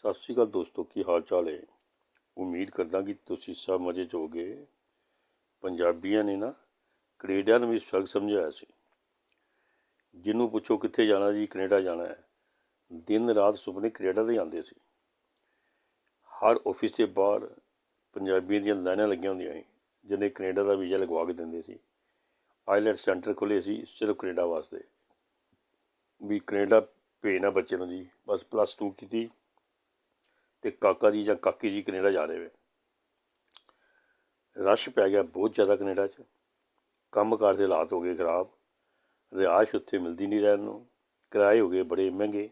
ਸਤਿ ਸ਼੍ਰੀ ਅਕਾਲ ਦੋਸਤੋ, ਕੀ ਹਾਲ ਚਾਲ ਹੈ? ਉਮੀਦ ਕਰਦਾ ਕਿ ਤੁਸੀਂ ਸਭ ਮਜ਼ੇ 'ਚ ਹੋਗੇ ਪੰਜਾਬੀਆਂ ਨੇ ਨਾ ਕੈਨੇਡਾ ਨੂੰ ਵੀ ਸਵਰਗ ਸਮਝਾਇਆ ਸੀ। ਜਿਹਨੂੰ ਪੁੱਛੋ ਕਿੱਥੇ ਜਾਣਾ ਜੀ, ਕੈਨੇਡਾ ਜਾਣਾ ਹੈ। ਦਿਨ ਰਾਤ ਸੁਪਨੇ ਕੈਨੇਡਾ ਦੇ ਆਉਂਦੇ ਸੀ। ਹਰ ਆਫਿਸ ਦੇ ਬਾਹਰ ਪੰਜਾਬੀਆਂ ਦੀਆਂ ਲਾਈਨਾਂ ਲੱਗੀਆਂ ਹੁੰਦੀਆਂ ਸੀ, ਜਿਹਨੇ ਕੈਨੇਡਾ ਦਾ ਵੀਜ਼ਾ ਲਗਵਾ ਕੇ ਦਿੰਦੇ ਸੀ। ਆਈਲੈਟ ਸੈਂਟਰ ਖੁੱਲੇ ਸੀ, ਸਿਰਫ ਕੈਨੇਡਾ ਵਾਸਤੇ। ਵੀ ਕੈਨੇਡਾ ਭੇਜਣਾ ਬੱਚੇ ਨੂੰ ਜੀ। ਬਸ ਪਲੱਸ 2 ਕੀਤੀ। ਤੇ ਕਾਕਾ ਜੀ ਜਾਂ ਕਾਕੀ ਜੀ ਕੈਨੇਡਾ ਜਾ ਰਹੇ ਵੇ। ਰਸ਼ ਪੈ ਗਿਆ ਬਹੁਤ ਜ਼ਿਆਦਾ ਕੈਨੇਡਾ 'ਚ। ਕੰਮਕਾਰ ਦੇ ਹਾਲਾਤ ਹੋ ਗਏ ਖਰਾਬ। ਰਿਹਾਇਸ਼ ਉੱਥੇ ਮਿਲਦੀ ਨਹੀਂ ਰਹਿਣ ਨੂੰ। ਕਿਰਾਏ ਹੋ ਗਏ ਬੜੇ ਮਹਿੰਗੇ।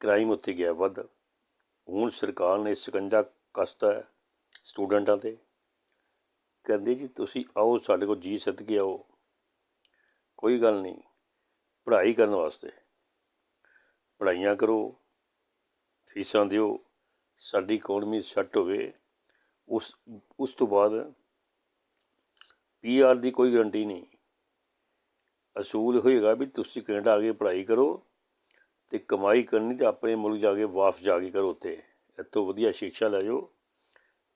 ਕ੍ਰਾਈਮ ਉੱਥੇ ਗਿਆ ਵੱਧ। ਹੁਣ ਸਰਕਾਰ ਨੇ ਸਕੰਜਾ ਕੱਸਤਾ ਹੈ ਸਟੂਡੈਂਟਾਂ ਤੇ। ਕਹਿੰਦੇ ਜੀ, ਤੁਸੀਂ ਆਓ, ਸਾਡੇ ਕੋਲ ਜੀ ਸਦਕੇ ਆਓ। ਕੋਈ ਗੱਲ ਨਹੀਂ। ਪੜ੍ਹਾਈ ਕਰਨ ਵਾਸਤੇ। ਪੜ੍ਹਾਈਆਂ ਕਰੋ। ਫੀਸਾਂ ਦਿਓ। ਸਾਡੀ ਇਕਨੋਮੀ ਸੈੱਟ ਹੋਵੇ, ਉਸ ਉਸ ਤੋਂ ਬਾਅਦ ਪੀਆਰ ਦੀ ਕੋਈ ਗਰੰਟੀ ਨਹੀਂ। ਅਸੂਲ ਹੋਏਗਾ ਵੀ ਤੁਸੀਂ ਕੈਨੇਡਾ ਆ ਕੇ ਪੜ੍ਹਾਈ ਕਰੋ ਤੇ ਕਮਾਈ ਕਰਨੀ ਤੇ ਆਪਣੇ ਮੁਲਕ ਜਾ ਕੇ ਵਾਪਸ ਜਾ ਕੇ ਕਰੋ ਉੱਥੇ। ਇੱਥੋਂ ਵਧੀਆ ਸਿੱਖਿਆ ਲੈ ਜਾਓ।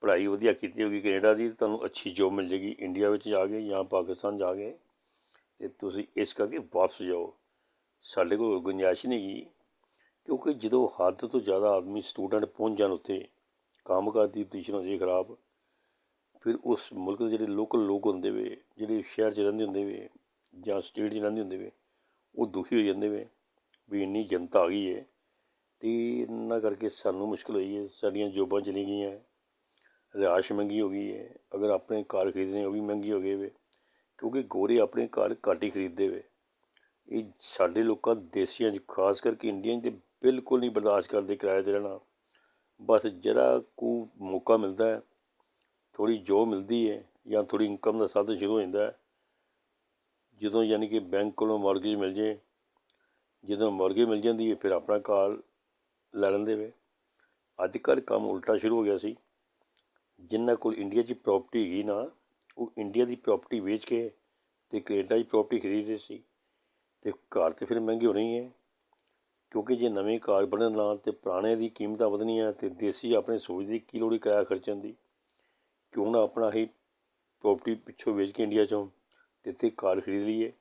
ਪੜ੍ਹਾਈ ਵਧੀਆ ਕੀਤੀ ਹੋਗੀ ਕੈਨੇਡਾ ਦੀ, ਤੁਹਾਨੂੰ ਅੱਛੀ ਜੋਬ ਮਿਲ ਜੇਗੀ ਇੰਡੀਆ ਵਿੱਚ ਜਾ ਕੇ ਜਾਂ ਪਾਕਿਸਤਾਨ ਜਾ ਕੇ ਤੇ ਤੁਸੀਂ ਇਸ ਕਰਕੇ ਵਾਪਸ ਜਾਓ। ਸਾਡੇ ਕੋਲ ਗੁੰਜਾਇਸ਼ ਨਹੀਂ ਗੀ ਕਿਉਂਕਿ ਜਦੋਂ ਹੱਦ ਤੋਂ ਜ਼ਿਆਦਾ ਆਦਮੀ ਸਟੂਡੈਂਟ ਪਹੁੰਚ ਜਾਣ ਉੱਥੇ, ਕੰਮਕਾਰ ਦੀ ਪੋਜੀਸ਼ਨ ਹੋ ਜੇ ਖਰਾਬ, ਫਿਰ ਉਸ ਮੁਲਕ ਦੇ ਜਿਹੜੇ ਲੋਕਲ ਲੋਕ ਹੁੰਦੇ ਵੇ, ਜਿਹੜੇ ਸ਼ਹਿਰ 'ਚ ਰਹਿੰਦੇ ਹੁੰਦੇ ਵੇ ਜਾਂ ਸਟੇਟ 'ਚ ਰਹਿੰਦੇ ਹੁੰਦੇ ਵੇ, ਉਹ ਦੁਖੀ ਹੋ ਜਾਂਦੇ ਵੇ ਵੀ ਇੰਨੀ ਜਨਤਾ ਆ ਗਈ ਹੈ ਤੇ ਇਹਨਾਂ ਕਰਕੇ ਸਾਨੂੰ ਮੁਸ਼ਕਲ ਹੋਈ ਹੈ ਸਾਡੀਆਂ ਜੋਬਾਂ ਚਲੀ ਗਈਆਂ, ਰਿਹਾਇਸ਼ ਮਹਿੰਗੀ ਹੋ ਗਈ ਹੈ ਅਗਰ ਆਪਣੇ ਕਾਰ ਖਰੀਦਣੇ ਉਹ ਵੀ ਮਹਿੰਗੀ ਹੋ ਗਏ ਵੇ, ਕਿਉਂਕਿ ਗੋਰੇ ਆਪਣੇ ਘਰ ਘੱਟ ਹੀ ਖਰੀਦਦੇ ਵੇ। ਇਹ ਸਾਡੇ ਲੋਕਾਂ, ਦੇਸੀਆਂ 'ਚ, ਖਾਸ ਕਰਕੇ ਇੰਡੀਆ 'ਚ ਬਿਲਕੁਲ ਨਹੀਂ ਬਰਦਾਸ਼ਤ ਕਰਦੇ ਕਿਰਾਏ 'ਤੇ ਰਹਿਣਾ ਬਸ ਜਿਹੜਾ ਕੁ ਮੌਕਾ ਮਿਲਦਾ ਹੈ, ਥੋੜ੍ਹੀ ਜੋ ਮਿਲਦੀ ਹੈ ਜਾਂ ਥੋੜ੍ਹੀ ਇਨਕਮ ਦਾ ਸਾਧਨ ਸ਼ੁਰੂ ਹੋ ਜਾਂਦਾ ਹੈ, ਜਦੋਂ ਯਾਨੀ ਕਿ ਬੈਂਕ ਕੋਲੋਂ ਮਾਰਗੇਜ ਮਿਲ ਜੇ ਜਦੋਂ ਮਾਰਗੇਜ ਮਿਲ ਜਾਂਦੀ ਹੈ, ਫਿਰ ਆਪਣਾ ਕਾਰ ਲੈ ਲੈਂਦੇ ਵੇ। ਅੱਜ ਕੱਲ੍ਹ ਕੰਮ ਉਲਟਾ ਸ਼ੁਰੂ ਹੋ ਗਿਆ ਸੀ। ਜਿਨ੍ਹਾਂ ਕੋਲ ਇੰਡੀਆ 'ਚ ਪ੍ਰਾਪਰਟੀ ਹੈਗੀ ਨਾ, ਉਹ ਇੰਡੀਆ ਦੀ ਪ੍ਰਾਪਰਟੀ ਵੇਚ ਕੇ ਤੇ ਕੈਨੇਡਾ 'ਚ ਪ੍ਰਾਪਰਟੀ ਖਰੀਦ ਰਹੇ ਸੀ। ਤੇ ਘਰ ਤੇ ਫਿਰ ਮਹਿੰਗੇ ਹੋਣੇ ਹੈ। ਕਿਉਂਕਿ ਜੇ ਨਵੇਂ ਘਰ ਬਣਨ ਨਾਲ ਤੇ ਪੁਰਾਣੇ ਦੀ ਕੀਮਤਾਂ ਵਧਣੀਆਂ ਤੇ ਦੇਸੀ ਆਪਣੇ ਸੋਚਦੇ ਕੀ ਲੋੜੀ ਕਿਰਾਇਆ ਖਰਚਣ ਦੀ? ਕਿਉਂ ਨਾ ਆਪਣਾ ਹੀ ਪ੍ਰਾਪਰਟੀ ਪਿੱਛੋਂ ਵੇਚ ਕੇ ਇੰਡੀਆ 'ਚੋਂ ਤੇ ਇੱਥੇ ਕਾਰ ਖਰੀਦ ਲਈਏ?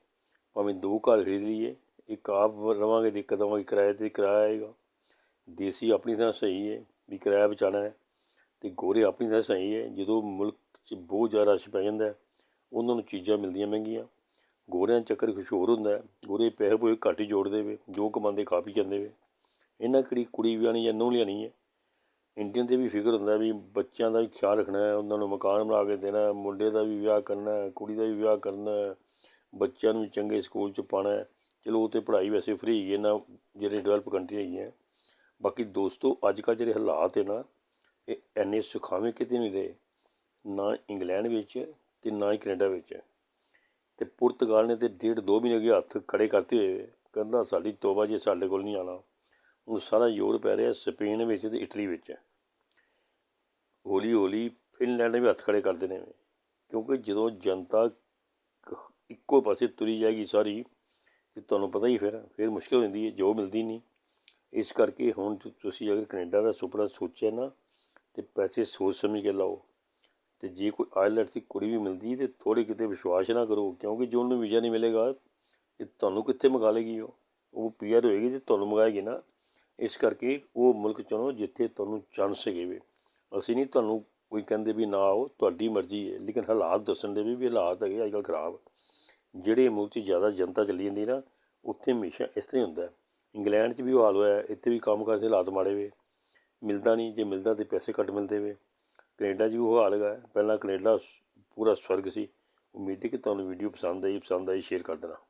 ਭਾਵੇਂ ਦੋ ਕਾਰ ਖਰੀਦ ਲਈਏ, ਇੱਕ ਆਪ ਰਵਾਂਗੇ ਤੇ ਇੱਕ ਦੇਵਾਂਗੇ ਕਿਰਾਏ ਤੇ ਕਿਰਾਇਆ ਆਏਗਾ। ਦੇਸੀ ਆਪਣੀ ਤਰ੍ਹਾਂ ਸਹੀ ਹੈ ਵੀ ਕਿਰਾਇਆ ਬਚਾਉਣਾ ਹੈ ਤੇ ਗੋਰੇ ਆਪਣੀ ਤਰ੍ਹਾਂ ਸਹੀ ਹੈ ਜਦੋਂ ਮੁਲਕ 'ਚ ਬਹੁਤ ਜ਼ਿਆਦਾ ਰਸ਼ ਪੈ ਜਾਂਦਾ ਉਹਨਾਂ ਨੂੰ ਚੀਜ਼ਾਂ ਮਿਲਦੀਆਂ ਮਹਿੰਗੀਆਂ। ਗੋਰਿਆਂ ਚੱਕਰ ਕੁਛ ਹੋਰ ਹੁੰਦਾ ਗੋਰੇ ਪੈਸੇ ਪੂਸੇ ਘੱਟ ਹੀ ਜੋੜਦੇ ਵੇ, ਜੋ ਕਮਾਉਂਦੇ ਖਾ ਪੀ ਜਾਂਦੇ ਵੇ। ਇਹਨਾਂ ਕਿਹੜੀ ਕੁੜੀ ਵਿਆਹਣੀ ਜਾਂ ਨੂੰਹ ਲਿਆਉਣੀ ਹੈ? ਇੰਡੀਅਨ ਤੇ ਵੀ ਫਿਕਰ ਹੁੰਦਾ ਵੀ ਬੱਚਿਆਂ ਦਾ ਵੀ ਖਿਆਲ ਰੱਖਣਾ ਹੈ, ਉਹਨਾਂ ਨੂੰ ਮਕਾਨ ਬਣਾ ਕੇ ਦੇਣਾ ਮੁੰਡੇ ਦਾ ਵੀ ਵਿਆਹ ਕਰਨਾ ਕੁੜੀ ਦਾ ਵੀ ਵਿਆਹ ਕਰਨਾ ਬੱਚਿਆਂ ਨੂੰ ਚੰਗੇ ਸਕੂਲ 'ਚ ਪਾਉਣਾ ਚਲੋ ਉਹ ਤੇ ਪੜ੍ਹਾਈ ਵੈਸੇ ਫਰੀ ਹੈਗੀ ਨਾ ਜਿਹੜੇ ਡਿਵੈਲਪ ਕੰਟਰੀ ਹੈਗੀਆਂ। ਬਾਕੀ ਦੋਸਤੋ ਅੱਜ ਕੱਲ੍ਹ ਜਿਹੜੇ ਹਾਲਾਤ ਹੈ ਨਾ, ਇਹ ਐਨੇ ਸੁਖਾਵੇਂ ਕਿਤੇ ਨਹੀਂ ਰਹੇ। ਨਾ ਇੰਗਲੈਂਡ ਵਿੱਚ ਤੇ ਨਾ ਹੀ ਕੈਨੇਡਾ ਵਿੱਚ। ਤੇ ਪੁਰਤਗਾਲ ਨੇ ਤੇ ਡੇਢ ਦੋ ਮਹੀਨੇ ਅੱਗੇ ਹੱਥ ਖੜੇ ਕਰਤੇ ਹੋਏ ਕਹਿੰਦਾ ਸਾਡੀ ਤੋਬਾ ਜੇ ਸਾਡੇ ਕੋਲ ਨਹੀਂ ਆਣਾ। ਹੁਣ ਸਾਰਾ ਜ਼ੋਰ ਪੈ ਰਿਹਾ ਸਪੇਨ ਵਿੱਚ ਤੇ ਇਟਲੀ ਵਿੱਚ। ਹੌਲੀ ਹੌਲੀ ਫਿਨਲੈਂਡ ਨੇ ਵੀ ਹੱਥ ਖੜੇ ਕਰ ਦੇਣੇ ਨੇ ਕਿਉਂਕਿ ਜਦੋਂ ਜਨਤਾ ਇੱਕੋ ਪਾਸੇ ਤੁਰੀ ਜਾਏਗੀ ਸਾਰੀ, ਤੇ ਤੁਹਾਨੂੰ ਪਤਾ ਹੀ ਫਿਰ ਫਿਰ ਮੁਸ਼ਕਲ ਹੁੰਦੀ ਹੈ ਜੋ ਮਿਲਦੀ ਨਹੀਂ। ਇਸ ਕਰਕੇ ਹੁਣ ਤੁਸੀਂ ਅਗਰ ਕੈਨੇਡਾ ਦਾ ਸੁਪਨਾ ਸੋਚਿਆ ਨਾ, ਤੇ ਪੈਸੇ ਸੋਚ ਸਮਝ ਕੇ ਲਾਓ। ਤੇ ਜੇ ਕੋਈ ਆਇਲੈਟਸ ਦੀ ਕੁੜੀ ਵੀ ਮਿਲਦੀ ਤੇ ਥੋੜੇ ਕਿਤੇ ਵਿਸ਼ਵਾਸ ਨਾ ਕਰੋ, ਕਿਉਂਕਿ ਜੇ ਉਹਨੂੰ ਵੀਜ਼ਾ ਨਹੀਂ ਮਿਲੇਗਾ, ਇਹ ਤੁਹਾਨੂੰ ਕਿੱਥੇ ਮੰਗਾ ਲੇਗੀ ਉਹ? ਉਹ ਪੀਆਰ ਹੋਏਗੀ ਤੇ ਤੁਹਾਨੂੰ ਮੰਗਾਏਗੀ ਨਾ। ਇਸ ਕਰਕੇ ਉਹ ਮੁਲਕ ਚੁਣੋ ਜਿੱਥੇ ਤੁਹਾਨੂੰ ਚਾਂਸ ਹੈਗੇ ਵੇ। ਅਸੀਂ ਨਹੀਂ ਤੁਹਾਨੂੰ ਕੋਈ ਕਹਿੰਦੇ ਵੀ ਨਾ ਆਓ, ਤੁਹਾਡੀ ਮਰਜ਼ੀ ਹੈ, ਲੇਕਿਨ ਹਾਲਾਤ ਦੱਸਣ ਦੇ ਵੀ ਹਾਲਾਤ ਹੈਗੇ ਅੱਜ ਕੱਲ੍ਹ ਖਰਾਬ। ਜਿਹੜੇ ਮੁਲਕ 'ਚ ਜ਼ਿਆਦਾ ਜਨਤਾ ਚੱਲੀ ਜਾਂਦੀ ਨਾ, ਉੱਥੇ ਹਮੇਸ਼ਾ ਇਸ ਤਰ੍ਹਾਂ ਹੀ ਹੁੰਦਾ ਇੰਗਲੈਂਡ 'ਚ ਵੀ ਹਾਲ ਹੋਇਆ ਇੱਥੇ ਵੀ ਕੰਮ ਕਰਦੇ ਹਾਲਾਤ ਮਾੜੇ ਵੇ। ਮਿਲਦਾ ਨਹੀਂ, ਜੇ ਮਿਲਦਾ ਤੇ ਪੈਸੇ ਘੱਟ ਮਿਲਦੇ ਵੇ। ਕੈਨੇਡਾ 'ਚ ਵੀ ਉਹ ਹਾਲ ਹੈਗਾ ਪਹਿਲਾਂ ਕੈਨੇਡਾ ਪੂਰਾ ਸਵਰਗ ਸੀ। ਉਮੀਦ ਹੈ ਕਿ ਤੁਹਾਨੂੰ ਵੀਡੀਓ ਪਸੰਦ ਆਈ ਪਸੰਦ ਆਈ, ਸ਼ੇਅਰ ਕਰ ਦੇਣਾ।